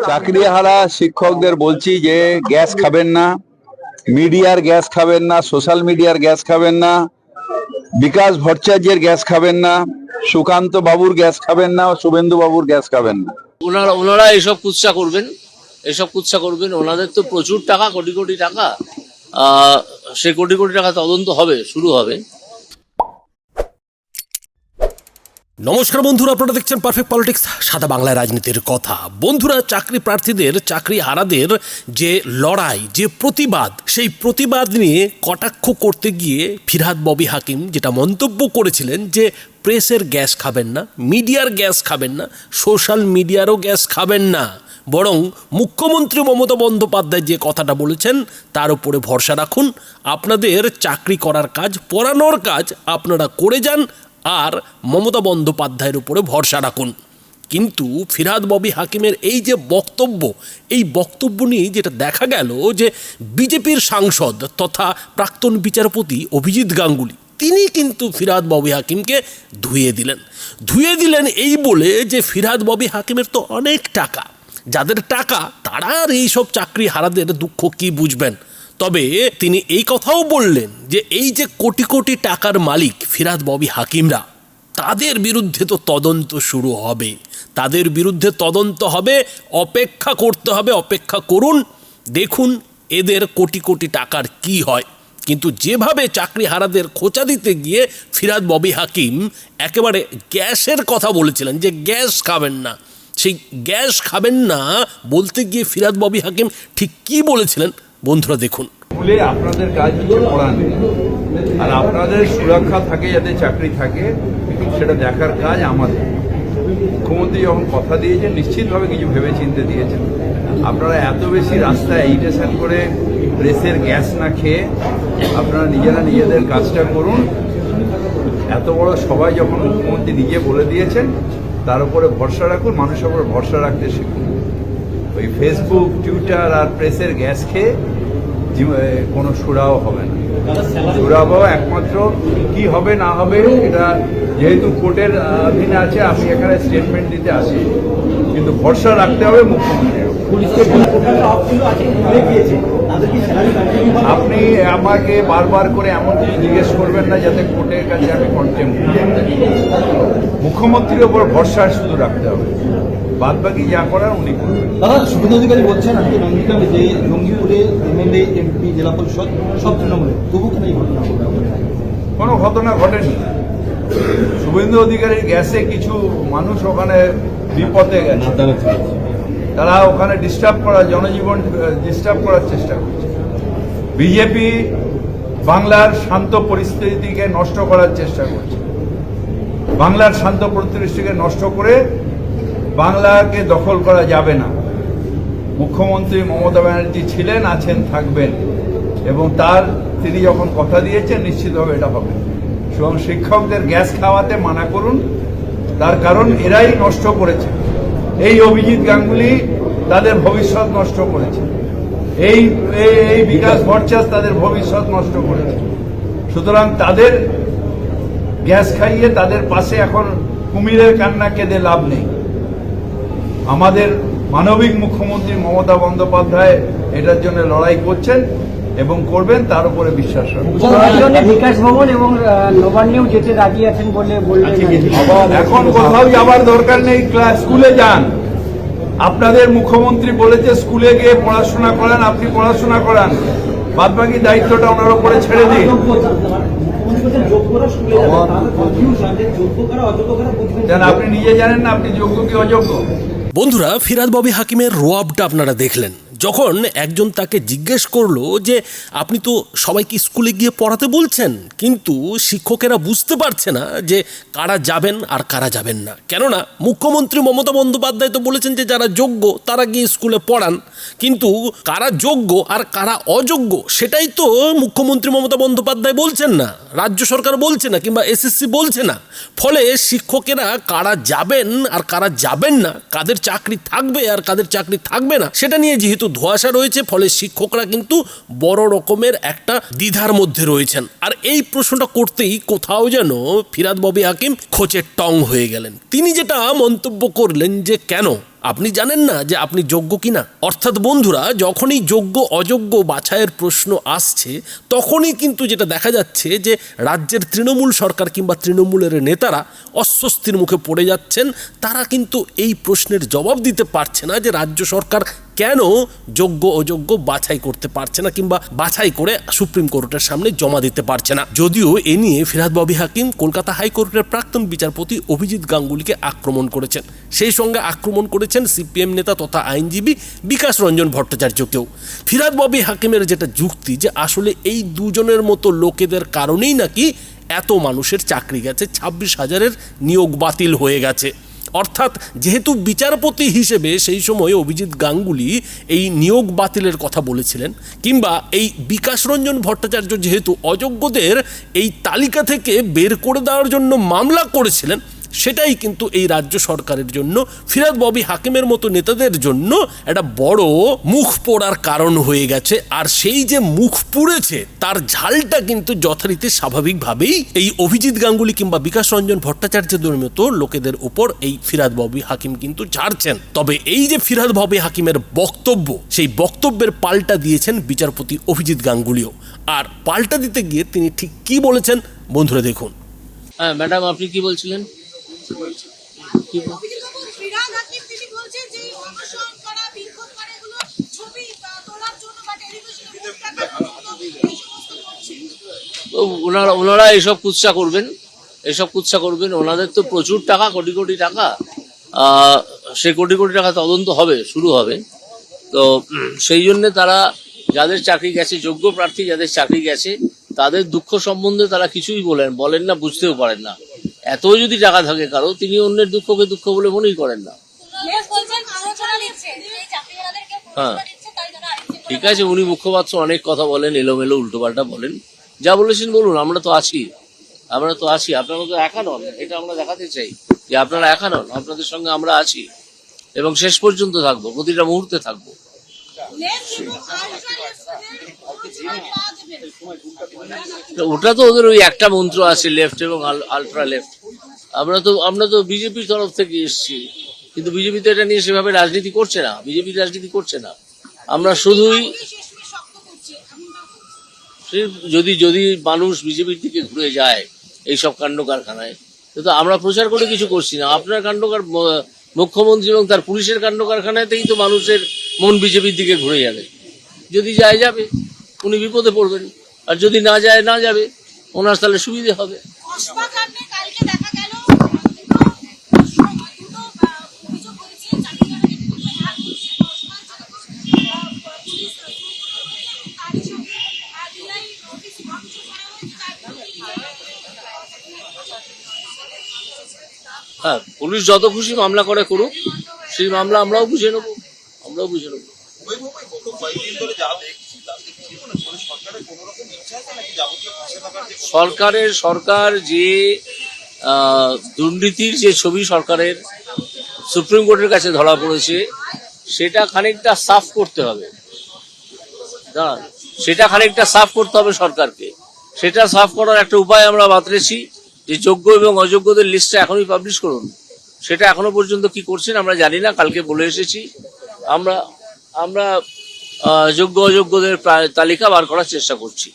চাকরিহারা শিক্ষকদের বলছি যে গ্যাস খাবেন না মিডিয়ার গ্যাস খাবেন না সোশ্যাল মিডিয়ার গ্যাস খাবেন না বিকাশ ভট্টাচার্যের গ্যাস খাবেন না সুকান্ত বাবুর গ্যাস খাবেন না শুভেন্দু বাবুর গ্যাস খাবেন না। ওনারা ওনারা এইসব কুৎসা করবেন এসব কুৎসা করবেন। ওনাদের তো প্রচুর টাকা কোটি কোটি টাকা। আহ, সে কোটি কোটি টাকা তদন্ত হবে শুরু হবে। নমস্কার বন্ধুরা, আপনারা দেখছেন পারফেক্ট পলিটিক্স সাদা বাংলায় রাজনীতির কথা। বন্ধুরা, চাকরি প্রার্থীদের, চাকরি হারাদের যে লড়াই, যে প্রতিবাদ, সেই প্রতিবাদ নিয়ে কটাক্ষ করতে গিয়ে ফিরহাদ ববি হাকিম যেটা মন্তব্য করেছিলেন যে, প্রেসের গ্যাস খাবেন না, মিডিয়ার গ্যাস খাবেন না, সোশ্যাল মিডিয়ারও গ্যাস খাবেন না। বরং মুখ্যমন্ত্রী মমতা বন্দ্যোপাধ্যায় যে কথাটা বলেছেন, তার উপরে ভরসা রাখুন। আপনাদের চাকরি করার কাজ, পড়ানোর কাজ আপনারা করে যান আর মমতা বন্দ্যোপাধ্যায়ের উপরে ভরসা রাখুন। কিন্তু ফিরাদ ববি হাকিমের এই যে বক্তব্য, এই বক্তব্য নিয়ে যেটা দেখা গেল যে বিজেপির সাংসদ তথা প্রাক্তন বিচারপতি অভিজিৎ গাঙ্গুলি, তিনি কিন্তু ফিরাদ ববি হাকিমকে ধুয়ে দিলেন। ধুয়ে দিলেন এই বলে যে ফিরাদ ববি হাকিমের তো অনেক টাকা, যাদের টাকা তারা আর এইসব চাকরি হারাদের দুঃখ কি বুঝবেন? তবে তিনি এই কথাও বললেন যে এই যে কোটি কোটি টাকার মালিক ফিরাদ ববি হাকিমরা, তাদের বিরুদ্ধে তো তদন্ত শুরু হবে। তাদের বিরুদ্ধে তদন্ত হবে, অপেক্ষা করতে হবে, অপেক্ষা করুন, দেখুন এদের কোটি কোটি টাকার কি হয়। কিন্তু যেভাবে চাকরি হারাদের খোঁচা দিতে গিয়ে ফিরাদ ববি হাকিম একেবারে গ্যাসের কথা বলেছিলেন যে গ্যাস খাবেন না। সেই গ্যাস খাবেন না বলতে গিয়ে ফিরাদ ববি হাকিম ঠিক কি বলেছিলেন? বন্ধুরা দেখুন। আপনাদের কাজ হচ্ছে পড়ানো আর আপনাদের সুরক্ষা থাকে, যাতে চাকরি থাকে, সেটা দেখার কাজ আমাদের। মুখ্যমন্ত্রী যখন কথা দিয়েছেন, নিশ্চিতভাবে কিছু ভেবে চিনতে দিয়েছেন। আপনারা এত বেশি রাস্তায় ইরিটেশন করে প্রেসের গ্যাস না খেয়ে আপনারা নিজেরা নিজেদের কাজটা করুন। এত বড় সবাই যখন মুখ্যমন্ত্রী নিজে বলে দিয়েছেন, তার উপরে ভরসা রাখুন, মানুষের উপরে ভরসা রাখতে শিখুন। ওই ফেসবুক টুইটার আর প্রেসের গ্যাস খেয়ে কোনো সুরাও হবে না। সুরাবো একমাত্র কি হবে না হবে এটা যেহেতু কোর্টের অধীনে আছে, আমি এখানে স্টেটমেন্ট দিতে আসি। কিন্তু ভরসা রাখতে হবে মুখ্যমন্ত্রীর। আপনি আমাকে বারবার করে এমন কিছু জিজ্ঞেস করবেন না, যাতে কোর্টের কাছে আমি কন্টেম মুখ্যমন্ত্রীর ওপর ভরসা শুধু রাখতে হবে। বাদ বাকি যা করার উনি করবেন। দাদা শুভেন্দু অধিকারী বলছেন আজকে নন্দীগ্রামে যে জঙ্গিপুরে এমএলএ এমপি জেলা পরিষদ সব তৃণমূলে। তবু কেন এই ঘটনা কোনো ঘটনা ঘটেনি। শুভেন্দু অধিকারীর গ্যাসে কিছু মানুষ ওখানে বিপদে গেছে। তারা ওখানে ডিস্টার্ব করা জনজীবন ডিস্টার্ব করার চেষ্টা করছে। বিজেপি বাংলার শান্ত পরিস্থিতিকে নষ্ট করার চেষ্টা করছে। বাংলার শান্ত পরিস্থিতিকে নষ্ট করে বাংলাকে দখল করা যাবে না। মুখ্যমন্ত্রী মমতা ব্যানার্জি ছিলেন, আছেন, থাকবেন এবং তার তিনি যখন কথা দিয়েছেন, নিশ্চিতভাবে এটা হবে। এবং শিক্ষকদের গ্যাস খাওয়াতে মানা করুন। তার কারণ এরাই নষ্ট করেছে। এই অভিজিৎ গাঙ্গুলি তাদের ভবিষ্যৎ নষ্ট করেছে। এই, এই- বিকাশ ভট্টাচার্য তাদের ভবিষ্যৎ নষ্ট করেছে। সুতরাং তাদের গ্যাস খাইয়ে তাদের পাশে এখন কুমিরের কান্না কেঁদে লাভ নেই। আমাদের মানবিক মুখ্যমন্ত্রী মমতা বন্দ্যোপাধ্যায় এটার জন্য লড়াই করছেন এবং করবেন তার উপরে বিশ্বাস রাখুন। বিকাশ ভবন এবং নবান্নেও যেতে রাজি আছেন বলে বললেন এখন কোথাও যাবার দরকার নেই স্কুলে যান। আপনাদের মুখ্যমন্ত্রী বলেছে স্কুলে গিয়ে পড়াশোনা করান আপনি পড়াশোনা করান। বাদ বাকি দায়িত্বটা ওনার উপরে ছেড়ে দিন। মুখ্যমন্ত্রী বলছেন যোগ্যরা স্কুলে যাবে তাহলে কনফিউশন যে যোগ্য কারা অযোগ্য কারা বুঝবেন যেন আপনি নিজে জানেন না আপনি যোগ্য কি অযোগ্য? বন্ধুরা ফিরাদ ববি হাকিমের রোয়াবটা আপনারা দেখলেন। যখন একজন তাকে জিজ্ঞেস করল যে, আপনি তো সবাইকে স্কুলে গিয়ে পড়াতে বলছেন, কিন্তু শিক্ষকেরা বুঝতে পারছে না যে কারা যাবেন আর কারা যাবেন না। কেননা মুখ্যমন্ত্রী মমতা বন্দ্যোপাধ্যায় তো বলেছেন যে, যারা যোগ্য, তারা গিয়ে স্কুলে পড়ান। কিন্তু কারা যোগ্য আর কারা অযোগ্য, সেটাই তো মুখ্যমন্ত্রী মমতা বন্দ্যোপাধ্যায় বলছেন না, রাজ্য সরকার বলছে না, কিংবা এসএসসি বলছে না। ফলে শিক্ষকেরা কারা যাবেন আর কারা যাবেন না, কাদের চাকরি থাকবে আর কাদের চাকরি থাকবে না, সেটা নিয়ে যেহেতু ধোঁয়াশা রয়েছে, ফলে শিক্ষকরা কিন্তু বড় রকমের একটা দ্বিধার মধ্যে রয়েছেন। আর এই প্রশ্নটা করতেই কোথাও যেন ফিরাদ ববি হাকিম খোঁচের টং হয়ে গেলেন। তিনি যেটা মন্তব্য করলেন যে, কেন? আপনি জানেন না যে আপনি যোগ্য কিনা? অর্থাৎ বন্ধুরা, যখনই যোগ্য, অযোগ্য বাছাইয়ের প্রশ্ন আসছে, তখনই কিন্তু যেটা দেখা যাচ্ছে যে রাজ্যের তৃণমূল সরকার কিংবা তৃণমূলের নেতারা অস্বস্তির মুখে পড়ে যাচ্ছেন। তারা কিন্তু এই প্রশ্নের জবাব দিতে পারছে না যে রাজ্য সরকার কেন যোগ্য, অযোগ্য বাছাই করতে পারছে না কিংবা বাছাই করে সুপ্রিম কোর্টের সামনে জমা দিতে পারছে না। যদিও এ নিয়ে ফিরাদ ববি হাকিম কলকাতা হাইকোর্টের প্রাক্তন বিচারপতি অভিজিৎ গাঙ্গুলিকে আক্রমণ করেছেন। সেই সঙ্গে আক্রমণ করেছেন সিপিএম নেতা তথা আইনজীবী বিকাশ রঞ্জন ভট্টাচার্যকেও। ফিরহাদ ববি হাকিমের যেটা যুক্তি যে আসলে এই দুজনের মতো লোকেদের কারণেই নাকি এত মানুষের চাকরি গেছে, ছাব্বিশ হাজারের নিয়োগ বাতিল হয়ে গেছে। অর্থাৎ যেহেতু বিচারপতি হিসেবে সেই সময় অভিজিৎ গাঙ্গুলি এই নিয়োগ বাতিলের কথা বলেছিলেন, কিংবা এই বিকাশ রঞ্জন ভট্টাচার্য যেহেতু অযোগ্যদের এই তালিকা থেকে বের করে দেওয়ার জন্য মামলা করেছিলেন সেটাই কিন্তু এই রাজ্য সরকারের জন্য, ফিরাদ ববি হাকিমের মতো নেতাদের জন্য একটা বড় মুখ পোড়ার কারণ হয়ে গেছে। আর সেই যে মুখ পুড়েছে, তার ঝালটা কিন্তু যথারীতি স্বাভাবিকভাবেই এই অভিজিৎ গাঙ্গুলি কিংবা বিকাশ রঞ্জন ভট্টাচার্যদের মতো লোকেদের উপর এই ফিরাদ ববি হাকিম কিন্তু ঝাড়ছেন। তবে এই যে ফিরাদ ববি হাকিমের বক্তব্য, সেই বক্তব্যের পাল্টা দিয়েছেন বিচারপতি অভিজিৎ গাঙ্গুলিও। আর পাল্টা দিতে গিয়ে তিনি ঠিক কি বলেছেন, বন্ধুরা দেখুন। হ্যাঁ ম্যাডাম, আপনি কি বলছিলেন? কি বল- অভিজিৎবাবু, ফিরহাদ হাকিম তিনি বলছেন যে এই অনশন করা, বিক্ষোভ করা এগুলো ছবি আহ, তোলার জন্য বা টেলিভিশনে মুখ দেখানোর জন্য এই সমস্ত করছে। তো ওনারা ওনারা এইসব কুৎসা করবেন। এইসব কুৎসা করবেন। ওনাদের তো প্রচুর টাকা কোটি কোটি টাকা। সে কোটি কোটি টাকা তদন্ত হবে শুরু হবে। তো সেই জন্য তারা যাদের চাকরি গেছে যোগ্য প্রার্থী যাদের চাকরি গেছে তাদের দুঃখ সম্বন্ধে তারা কিছুই বলেন বলেন না বুঝতেও পারেন না। এত যদি টাকা থাকে কারও তিনি অন্যের দুঃখকে দুঃখ বলে মনেই করেন না। হ্যাঁ। ঠিক আছে উনি মুখপাত্র অনেক কথা বলেন এলোমেলো উল্টোপাল্টা বলেন। যা বলেছেন বলুন আমরা তো আছি। আমরা তো আছি। আপনারা তো একা নন এটা আমরা দেখাতে চাই যে আপনারা একা নন আপনাদের সঙ্গে আমরা আছি এবং শেষ পর্যন্ত থাকব প্রতিটা মুহূর্তে থাকব। ওটা তো ওদের ওই একটা মন্ত্র আছে লেফট এবং আলট্রা লেফট আমরা তো আমরা তো বিজেপির তরফ থেকে এসেছি। কিন্তু বিজেপি তো এটা নিয়ে সেভাবে রাজনীতি করছে না। বিজেপি রাজনীতি করছে না। আমরা শুধুই যদি যদি মানুষ বিজেপির দিকে ঘুরে যায় এইসব কাণ্ড কারখানায় তো আমরা প্রচার করে কিছু করছি না। আপনার কাণ্ড মুখ্যমন্ত্রী এবং তার পুলিশের কাণ্ড কারখানাতেই তো মানুষের মন বিজেপির দিকে ঘুরে যাবে। যদি যায়, যাবে। উনি বিপদে পড়বেন। আর যদি না যায়, না যাবে, ওনার তাহলে সুবিধে হবে কসবা কাণ্ডে কালকে দেখা গেল দুটো দুটো আহ, অভিযোগ করেছে চাকরিহারাদের বিরুদ্ধে ধার করছে কসবা যেরকম আহ, পুলিশ শুরু করে হয়েছে এবং তারই সঙ্গে আহ, জুলাই নোটিশ ভাঙচুর করা হয়েছে তার হ্যাঁ পুলিশ যত খুশি মামলা করে করুক সেই মামলা আমরাও বুঝে নেব আমরাও বুঝে নেব। সরকারের সরকার যে দুর্নীতির যে ছবি সরকারের সুপ্রিম কোর্টের কাছে ধরা পড়েছে সেটা খানিকটা সাফ করতে হবে। সেটা খানিকটা সাফ করতে হবে সরকারকে। সেটা সাফ করার একটা উপায় আমরা বাতলেছি যে যোগ্য এবং অযোগ্যদের লিস্টটা এখনই পাবলিশ করুন। সেটা এখনও পর্যন্ত কি করছেন আমরা জানি না, কালকে বলে এসেছি। আমরা আমরা যোগ্য অযোগ্যদের তালিকা বার করার চেষ্টা করছি।